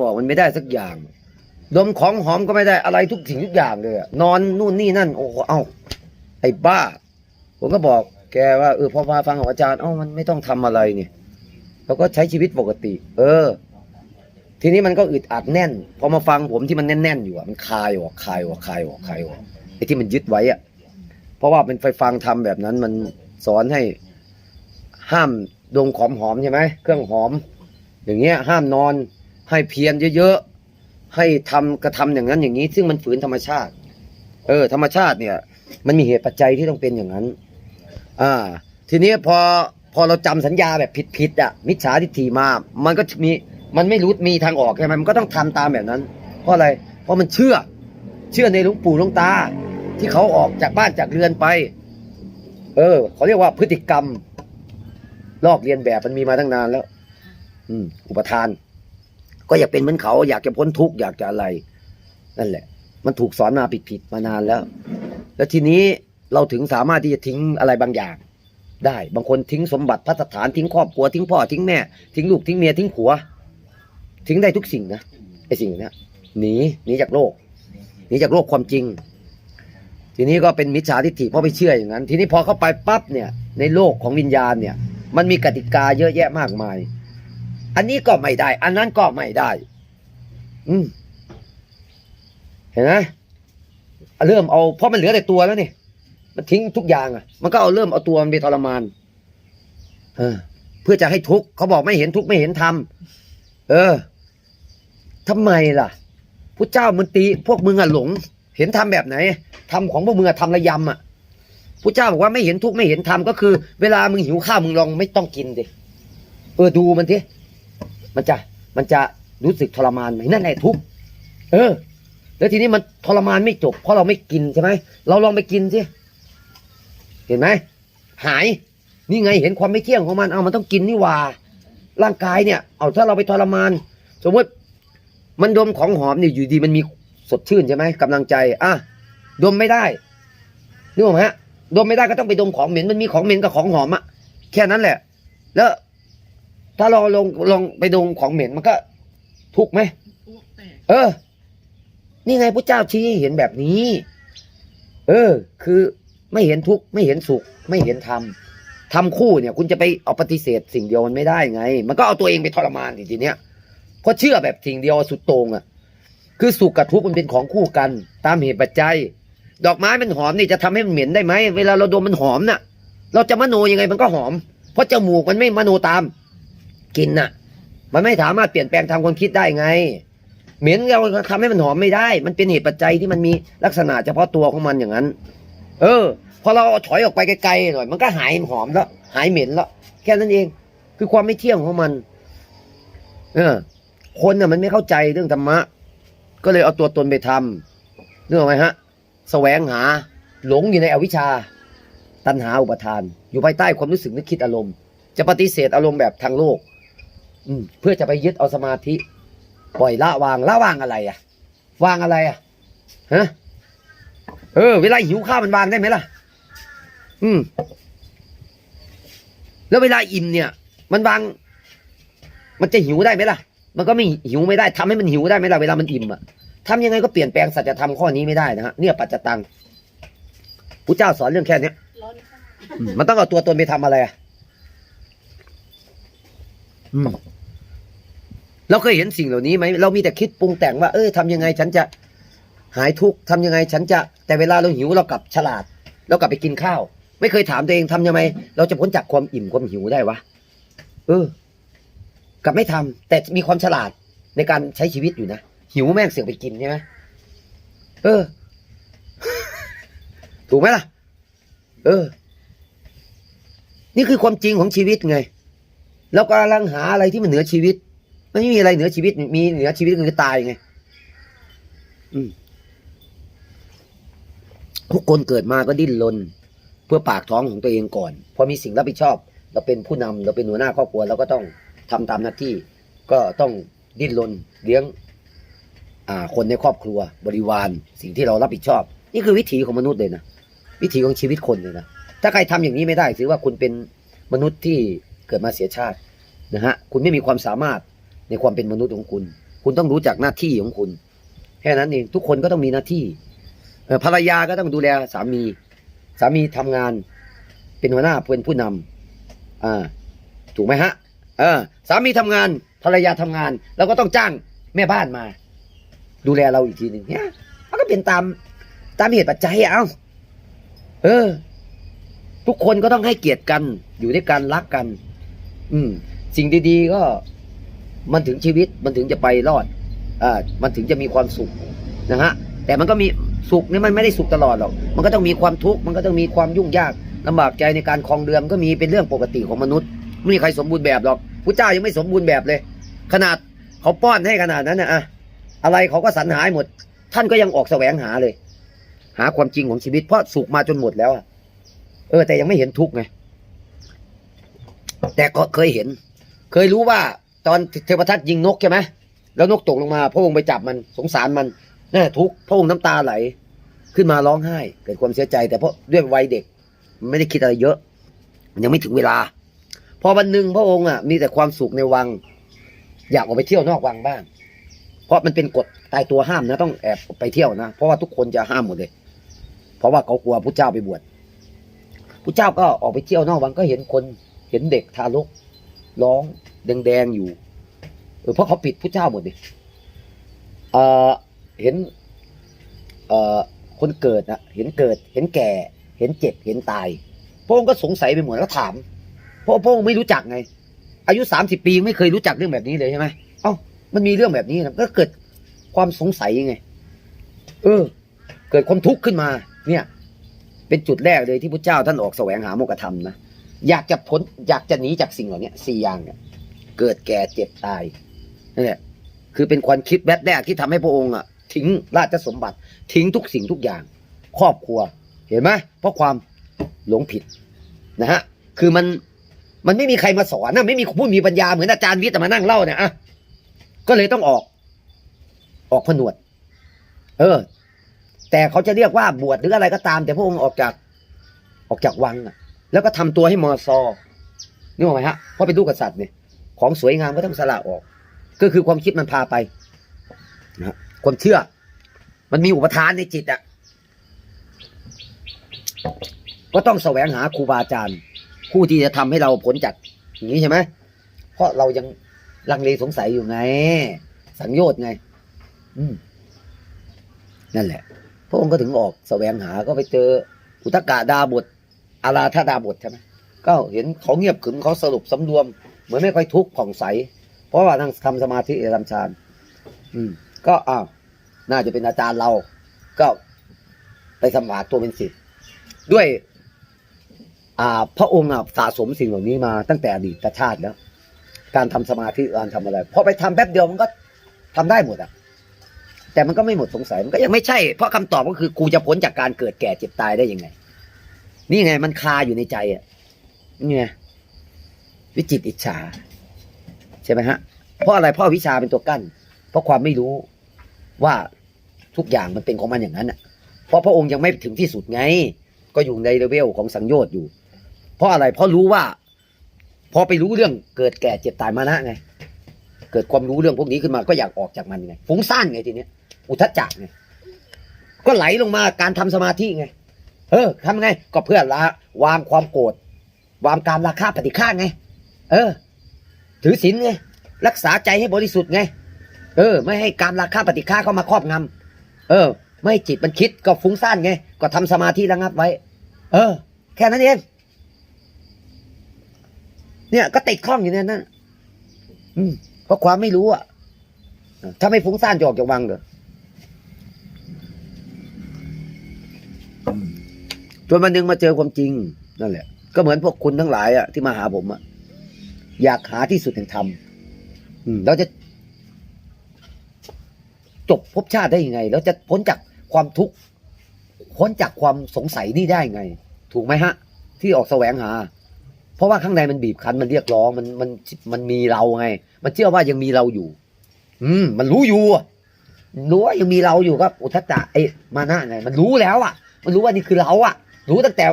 บอกมันไม่ได้สักอย่าง ดมของหอมก็ไม่ได้อะไรทุกสิ่งทุกอย่างเลยนอนนู่นนี่นั่นโอ้เอ้าไอ้บ้า ผมก็บอกแกว่าเออพอมาฟังของอาจารย์เอ้ามันไม่ต้องทำอะไรเนี่ยเราก็ใช้ชีวิตปกติ เออ ทีนี้มันก็อึดอัดแน่น พอมาฟังผมที่มันแน่นๆอยู่อะมันคลายออกคลายออกคลายออกคลายออกไอ้ที่มันยึดไว้อะเพราะว่าเป็นไฟฟังทำแบบนั้น มันสอนให้ห้ามดมของหอมใช่ไหมเครื่องหอม อย่างเงี้ย ห้ามนอน ให้เพียรเยอะๆ ให้ทำกระทำอย่างนั้นอย่างนี้ ซึ่งมันฝืนธรรมชาติ เออ ธรรมชาติเนี่ย มันมีเหตุปัจจัยที่ต้องเป็นอย่างนั้น อ่า ทีนี้พอพอเราจำสัญญาแบบผิดๆอะ มิจฉาทิฏฐิมา มันก็มีมันไม่รู้มีทางออกใช่ไหมมันก็ต้องทำตามแบบนั้น เพราะอะไร เพราะมันเชื่อ เชื่อในหลวงปู่หลวงตา ที่เขาออกจากบ้านจากเรือนไป เออเขาเรียกว่าพฤติกรรมลอกเรียนแบบมันมีมาตั้งนานแล้ว อืม อุปทาน ก็อยากเป็นเหมือนเขา อยากจะพ้นทุกข์อยากจะอะไร นั่นแหละ มันถูกสอนมาผิดๆมานานแล้ว แล้วทีนี้เราถึงสามารถที่จะทิ้งอะไรบางอย่าง ได้ บางคนทิ้งสมบัติพัสถานทิ้งครอบครัวทิ้งพ่อทิ้งแม่ทิ้งลูกทิ้งเมียทิ้งผัว ทิ้งได้ทุกสิ่งนะไอ้สิ่งนี้หนีหนีจากโลกหนีจากโลกความจริง ทีนี้ก็เป็นมิจฉาทิฏฐิเพราะไปเชื่ออย่างนั้น ทีนี้พอเข้าไปปั๊บเนี่ยในโลกของวิญญาณเนี่ย มันมีกติกาเยอะแยะมากมาย อันนี้ก็ไม่ได้ อันนั้นก็ไม่ได้ อืม เห็นไหมเริ่มเอาเพราะมันเหลือแต่ตัวแล้วนี่มันทิ้งทุกอย่างอะ มันก็เอาเริ่มเอาตัวมันไปทรมาน เออ เพื่อจะให้ทุกข์เขาบอกไม่เห็นทุกข์ไม่เห็นธรรมเออทำไมล่ะพุทธเจ้ามันตีพวกมึงอะหลง เห็นธรรมแบบไหนธรรมของพวกมึงอะทำระยำอะพุทธเจ้าบอกว่าไม่เห็นทุกข์ไม่เห็นธรรมก็คือ เวลามึงหิวข้าวมึงลองไม่ต้องกินดิเออดูมันที มันจะมันจะรู้สึกทรมานไหมนั่นแหละทุกเออ แล้วทีนี้มันทรมานไม่จบ เพราะเราไม่กินใช่ไหมเราลองไปกินสิเห็นไหมหายนี่ไงเห็นความไม่เที่ยงของมันเอามันต้องกินนี่ว่าร่างกายเนี่ย เอาถ้าเราไปทรมาน สมมติมันดมของหอมเนี่ยอยู่ดีมันมีสดชื่นใช่ไหมกำลังใจอะดมไม่ได้นึกออกไหมฮะดมไม่ได้ก็ต้องไปดมของเหม็นมันมีของเหม็นกับของหอมอะแค่นั้นแหละ แล้ว ถ้าเราลงลองไปดมของเหม็นมันก็ทุกข์ไหมอ้วกแตกเออ นี่ไงพระเจ้าชี้ให้เห็นแบบนี้ เออ คือไม่เห็นทุกข์ไม่เห็นสุข ไม่เห็นธรรมทำคู่เนี่ย คุณจะไปเอาปฏิเสธสิ่งเดียวมันไม่ได้ไง มันก็เอาตัวเองไปทรมานทีเนี้ยเพราะเชื่อแบบสิ่งเดียวสุดโต่งอะ คือสุขกับทุกข์มันเป็นของคู่กัน ตามเหตุปัจจัย ดอกไม้มันหอมนี่จะทำให้มันเหม็นได้ไหมเวลาเราดมมันหอมน่ะ เราจะมโนยังไงมันก็หอม เพราะจมูกมันไม่มโนตาม กินน่ะ มันไม่สามารถเปลี่ยนแปลงทางความคิดได้ไง เหม็นเราทำให้มันหอมไม่ได้ มันเป็นเหตุปัจจัยที่มันมีลักษณะเฉพาะตัวของมันอย่างนั้น เออ พอเราเอาถอยออกไปไกลๆหน่อย มันก็หายหอมแล้ว หายเหม็นแล้ว แค่นั้นเอง คือความไม่เที่ยงของมัน เออ คนน่ะมันไม่เข้าใจเรื่องธรรมะ ก็เลยเอาตัวตนไปทำนึกออกไหมฮะแสวงหา หลงอยู่ในอวิชชา ตัณหาอุปทาน อยู่ภายใต้ความรู้สึกนึกคิดอารมณ์ จะปฏิเสธอารมณ์แบบทางโลก อืมเพื่อจะไปยึดเอาสมาธิ ปล่อยละวางละวางอะไรอะวางอะไรอะฮะเออ เวลาหิวข้าวมันวางได้ไหมล่ะ อืม แล้วเวลาอิ่มเนี่ย มันวาง มันจะหิวได้ไหมล่ะ มันก็ไม่หิวไม่ได้ทำให้มันหิวได้ไหมล่ะเวลามันอิ่มอะทำยังไงก็เปลี่ยนแปลงสัจธรรมข้อนี้ไม่ได้นะฮะเนี่ยปัจจตังพระเจ้าสอนเรื่องแค่เนี้ยร้อนค่ะอืมมันต้องเอาตัวตนไปทำอะไรอะ อืม เราเคยเห็นสิ่งเหล่านี้ไหมเรามีแต่คิดปรุงแต่งว่า เออทำยังไงฉันจะหายทุกข์ทำยังไงฉันจะ แต่เวลาเราหิวเรากลับฉลาด เรากลับไปกินข้าว ไม่เคยถามตัวเองทำยังไงเราจะพ้นจากความอิ่มความหิวได้วะเออกลับไม่ทำแต่มีความฉลาดในการใช้ชีวิตอยู่นะหิวแม่งเสือกไปกินใช่ไหมเออ ถูกไหมล่ะ เออ นี่คือความจริงของชีวิตไง เรากำลังหาอะไรที่มันเหนือชีวิต ไม่มีอะไรเหนือชีวิต มีเหนือชีวิตก็คือตายไง อืมทุกคนเกิดมาก็ดิ้นรนเพื่อปากท้องของตัวเองก่อน พอมีสิ่งรับผิดชอบ เราเป็นผู้นำเราเป็นหัวหน้าครอบครัวเราก็ต้องทำตามหน้าที่ ก็ต้องดิ้นรนเลี้ยง อ่า คนในครอบครัว บริวาร สิ่งที่เรารับผิดชอบ นี่คือวิถีของมนุษย์เลยนะวิถีของชีวิตคนเลยนะถ้าใครทำอย่างนี้ไม่ได้ถือว่าคุณเป็นมนุษย์ที่เกิดมาเสียชาตินะฮะ คุณไม่มีความสามารถ ในความเป็นมนุษย์ของคุณ คุณต้องรู้จักหน้าที่ของคุณ แค่นั้นเองทุกคนก็ต้องมีหน้าที่ภรรยาก็ต้องดูแลสามี สามีทำงานเป็นหัวหน้าเป็นผู้นำอ่าถูกไหมฮะเออสามีทำงานภรรยาทำงานแล้วก็ต้องจ้างแม่บ้านมา ดูแลเราอีกทีหนึ่งเนี่ยมันก็เป็นตามตามเหตุปัจจัยอะเอ้าเออ ทุกคนก็ต้องให้เกียรติกันอยู่ด้วยกันรักกัน อืม สิ่งดีๆก็ มันถึงชีวิตมันถึงจะไปรอดอ่ามันถึงจะมีความสุขนะฮะแต่มันก็มีสุขเนี่ยมันไม่ได้สุขตลอดหรอกมันก็ต้องมีความทุกข์มันก็ต้องมีความยุ่งยากลำบากใจในการคลองเดือนก็มีเป็นเรื่องปกติของมนุษย์ไม่มีใครสมบูรณ์แบบหรอกพระเจ้ายังไม่สมบูรณ์แบบเลย ขนาดเขาป้อนให้ขนาดนั้นนะอะอะไรเขาก็สรรหาให้หมด ท่านก็ยังออกแสวงหาเลย หาความจริงของชีวิตเพราะสุขมาจนหมดแล้วอะเออ แต่ยังไม่เห็นทุกข์ไงแต่ก็เคยเห็น เคยรู้ว่า ตอนเทวทัตยิงนกใช่ไหมแล้วนกตกลงมา พระองค์ไปจับมันสงสารมันน่าทุกข์พระองค์น้ำตาไหล ขึ้นมาร้องไห้ เกิดความเสียใจ แต่เพราะด้วยวัยเด็ก มันไม่ได้คิดอะไรเยอะ มันยังไม่ถึงเวลา พอวันหนึ่งพระองค์อะมีแต่ความสุขในวัง อยากออกไปเที่ยวนอกวังบ้าง เพราะมันเป็นกฎตายตัวห้ามนะ ต้องแอบไปเที่ยวนะ เพราะว่าทุกคนจะห้ามหมดเลย เพราะว่าเขากลัวพระเจ้าไปบวชพระเจ้าก็ออกไปเที่ยวนอกวังก็เห็นคนเห็นเด็กทารกร้อง แดงๆอยู่เออเพราะเขาปิดพระเจ้าหมดเลยเออเห็นเอ่อคนเกิดนะเห็นเกิด เห็นแก่ เห็นเจ็บ เห็นตาย พระองค์ก็สงสัยไปหมดแล้วถาม เพราะพระองค์ไม่รู้จักไง อายุสามสิบปีไม่เคยรู้จักเรื่องแบบนี้เลยใช่ไหมเอ้ามันมีเรื่องแบบนี้นะก็เกิดความสงสัยไง เออ เกิดความทุกข์ขึ้นมา เนี่ย เป็นจุดแรกเลยที่พระเจ้าท่านออกแสวงหาโมกขธรรมนะ อยากจะพ้น อยากจะหนีจากสิ่งเหล่านี้สี่อย่างเนี่ย เกิดแก่เจ็บตายนั่นแหละคือเป็นความคิดแวบแรกที่ทำให้พระองค์อะ ทิ้งราชสมบัติ ทิ้งทุกสิ่งทุกอย่าง ครอบครัว เห็นไหมเพราะความหลงผิดนะฮะคือมันมันไม่มีใครมาสอนนะไม่มีผู้มีปัญญาเหมือนอาจารย์วิทย์มานั่งเล่าเนี่ยอะก็เลยต้องออก ออกผนวด เออ แต่เขาจะเรียกว่าบวชหรืออะไรก็ตาม แต่พระองค์ออกจากออกจากวังอะ แล้วก็ทำตัวให้มอซอนึกออกไหมฮะเพราะเป็นลูกกษัตริย์เนี่ย ของสวยงามก็ต้องสละออก ก็คือความคิดมันพาไปนะความเชื่อ มันมีอุปทานในจิตอะก็ต้องแสวงหาครูบาอาจารย์ผู้ที่จะทำให้เราพ้นจากอย่างนี้ใช่ไหมเพราะเรายังลังเลสงสัยอยู่ไง สังโยชน์ไง อืมนั่นแหละ พระองค์ก็ถึงออกแสวงหาก็ไปเจอ อุตกาดาบทอาราธาดาบทใช่ไหมก็เห็นเขาเงียบขึมเขาสรุปสำรวม มือนไม่ค่อยทุกข์ผ่องใส เพราะว่านั่งทำสมาธิทำฌานอืม ก็อ้าวน่าจะเป็นอาจารย์เรา ก็ไปสมัครตัวเป็นศิษย์ด้วย อ่า พระองค์อะสะสมสิ่งเหล่านี้มาตั้งแต่อดีตชาติแล้ว การทำสมาธิการทำอะไรพอไปทำแป๊บเดียวมันก็ทำได้หมดอะแต่มันก็ไม่หมดสงสัยมันก็ยังไม่ใช่เพราะคำตอบก็คือกูจะพ้นจากการเกิดแก่เจ็บตายได้ยังไง นี่ไงมันคาอยู่ในใจอะนี่ไง วิจิตอิจฉา ใช่ไหมฮะ เพราะอะไรเพราะวิชาเป็นตัวกั้น เพราะความไม่รู้ว่าทุกอย่างมันเป็นของมันอย่างนั้นอะ เพราะพระองค์ยังไม่ถึงที่สุดไง ก็อยู่ในเลเวลของสังโยชน์อยู่ เพราะอะไรเพราะรู้ว่าพอไปรู้เรื่องเกิดแก่เจ็บตายมานะไง เกิดความรู้เรื่องพวกนี้ขึ้นมาก็อยากออกจากมันไงฟุ้งซ่านไงทีเนี้ย อุทจจะไงก็ไหลลงมาการทำสมาธิไง เออทำไงก็เพื่อละวางความโกรธวางการราคาปฏิฆาไง เออ ถือศีลไงรักษาใจให้บริสุทธิ์ไง เออ ไม่ให้การราคาปฏิฆาเข้ามาครอบงำเออ ไม่ให้จิตมันคิดก็ฟุ้งซ่านไง ก็ทำสมาธิระงับไว้ เออ แค่นั้นเองเนี่ยก็ติดข้องอยู่เนี่ยนั่นอืมเพราะความไม่รู้อะ ถ้าไม่ฟุ้งซ่านจะออกจากวังเหรออืมจนวันหนึ่งมาเจอความจริงนั่นแหละ ก็เหมือนพวกคุณทั้งหลายอะที่มาหาผมอะ อยากหาที่สุดแห่งธรรมอืมเราจะจบภพชาติได้ยังไงเราจะพ้นจากความทุกข์พ้นจากความสงสัยนี่ได้ไง ถูกไหมฮะ ที่ออกแสวงหา เพราะว่าข้างในมันบีบคั้นมันเรียกร้องมันมันมันมีเราไง มันเชื่อว่ายังมีเราอยู่ อืม มันรู้อยู่อะรู้ว่ายังมีเราอยู่ครับอุทจจะไอ้มานะไงมันรู้แล้วอะ มันรู้ว่านี่คือเราอะ รู้ตั้งแต่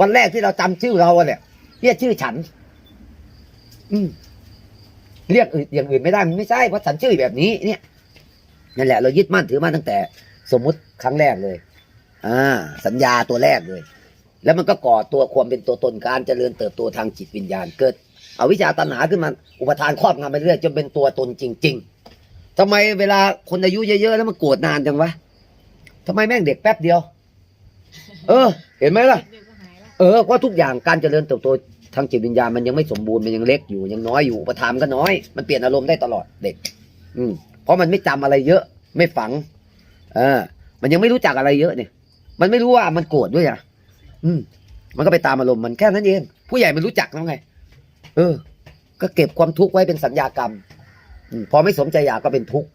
วันแรกที่เราจำชื่อเราอะเนี่ยเรียกชื่อฉัน อืมเรียกอื่นอย่างอื่นไม่ได้มันไม่ใช่เพราะฉันชื่อแบบนี้ เนี่ยนั่นแหละ เรายึดมั่นถือมั่นตั้งแต่ สมมุติครั้งแรกเลย อ่า สัญญาตัวแรกเลย แล้วมันก็ก่อตัวความเป็นตัวตนการเจริญเติบโตทางจิตวิญญาณเกิดเอาวิชาตัณหาขึ้นมาอุปทานครอบงำไปเรื่อยจนเป็นตัวตนจริง ๆทำไมเวลาคนอายุเยอะๆแล้วมันโกรธนานจังวะทำไมแม่งเด็กแป๊บเดียว เออ เห็นไหมล่ะเดี๋ยวก็หายแล้วเออเพราทุกอย่างการเจริญเติบโต ทางจิตวิญญาณมันยังไม่สมบูรณ์มันยังเล็กอยู่ยังน้อยอยู่อุปทานมันก็น้อย มันเปลี่ยนอารมณ์ได้ตลอดเด็ก อืมเพราะมันไม่จำอะไรเยอะ ไม่ฝัง เออ มันยังไม่รู้จักอะไรเยอะเนี่ย มันไม่รู้ว่ามันโกรธด้วยอะอืม มันก็ไปตามอารมณ์มันแค่นั้นเอง ผู้ใหญ่มันรู้จักแล้วไง เออ ก็เก็บความทุกข์ไว้เป็นสัญญากรรมอืมพอไม่สมใจอยากก็เป็นทุกข์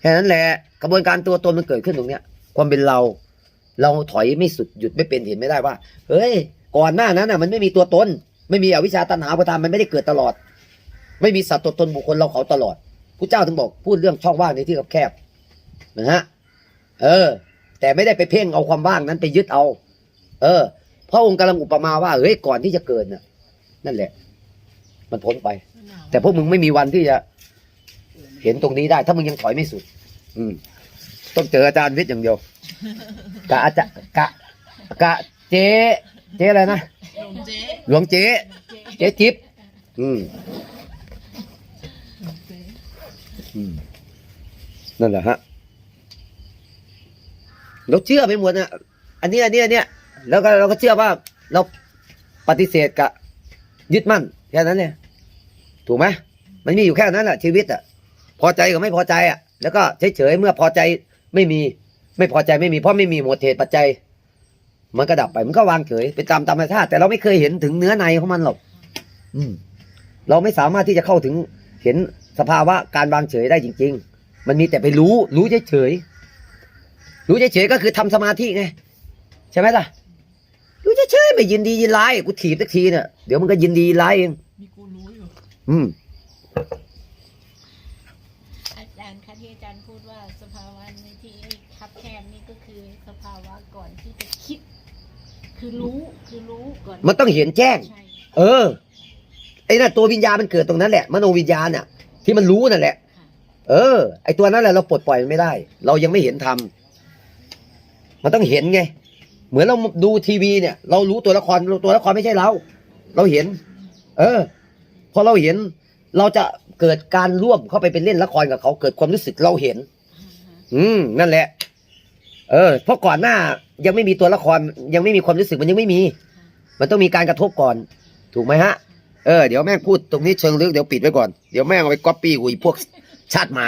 แค่นั้นแหละกระบวนการตัวตนมันเกิดขึ้นตรงเนี้ย ความเป็นเรา เราถอยไม่สุดหยุดไม่เป็นเห็นไม่ได้ว่า เฮ้ย ก่อนหน้านั้นน่ะ มันไม่มีตัวตน ไม่มีอวิชชาตัณหาประทานมันไม่ได้เกิดตลอด ไม่มีสัตว์ตัวตนบุคคลเราเขาตลอดพระเจ้าถึงบอกพูดเรื่องช่องว่างในที่แคบๆนะฮะเออ แต่ไม่ได้ไปเพ่งเอาความว่างนั้นไปยึดเอา เออพระองค์กำลังอุปมาว่าเฮ้ยก่อนที่จะเกิดน่ะ นั่นแหละ มันพ้นไป แต่พวกมึงไม่มีวันที่จะ เห็นตรงนี้ได้ ถ้ามึงยังถอยไม่สุด อืม ต้องเจออาจารย์วิทย์อย่างเดียวกะอาจารย์กะกะเจ๊ เจ๊อะไรนะลงเจ๊หลวงเจ๊เจ๊จิ๊บอืมอืมนั่นแหละฮะเราเชื่อไปหมดนะอันนี้อันนี้อันเนี้ยแล้วก็เราก็เชื่อว่า เราปฏิเสธกับยึดมั่นแค่นั้นเนี่ยถูกไหมมันมีอยู่แค่นั้นแหละชีวิตอะ พอใจกับไม่พอใจอะ แล้วก็เฉยๆเมื่อพอใจไม่มี ไม่พอใจไม่มีเพราะไม่มีหมวดเหตุปัจจัย มันก็ดับไปมันก็วางเฉยเป็นตามธรรมชาติแต่เราไม่เคยเห็นถึงเนื้อในของมันหรอก อืม เราไม่สามารถที่จะเข้าถึงเห็นสภาวะการวางเฉยได้จริง ๆ มันมีแต่ไปรู้ รู้เฉยๆรู้เฉยๆก็คือทำสมาธิไงใช่ไหมล่ะรู้เฉยๆไม่ยินดียินร้ายกูถีบสักทีเนี่ยเดี๋ยวมันก็ยินดียินร้ายเองมีกูรู้อยู่อืมอาจารย์คะที่อาจารย์พูดว่าสภาวะในที่คับแคบนี่ก็คือสภาวะก่อนที่จะคิด คือรู้คือรู้ก่อนมันต้องเห็นแจ้ง ใช่เออ ไอ้น่ะตัววิญญาณมันเกิดตรงนั้นแหละมโนวิญญาณน่ะ ที่มันรู้นั่นแหละ ค่ะเออ ไอ้ตัวนั้นแหละเราปลดปล่อยมันไม่ได้ เรายังไม่เห็นธรรมมันต้องเห็นไง เหมือนเราดูทีวีเนี่ย เรารู้ตัวละครตัวละครไม่ใช่เรา เราเห็น เออ พอเราเห็น เราจะเกิดการร่วมเข้าไปเป็นเล่นละครกับเขาเกิดความรู้สึกเราเห็น อืมนั่นแหละ เออเพราะก่อนหน้ายังไม่มีตัวละครยังไม่มีความรู้สึกมันยังไม่มี มันต้องมีการกระทบก่อน ถูกไหมฮะเออเดี๋ยวแม่งพูดตรงนี้เชิงลึกเดี๋ยวปิดไว้ก่อนเดี๋ยวแม่งเอาไปก๊อปปี้กูอีพวกชาติหมา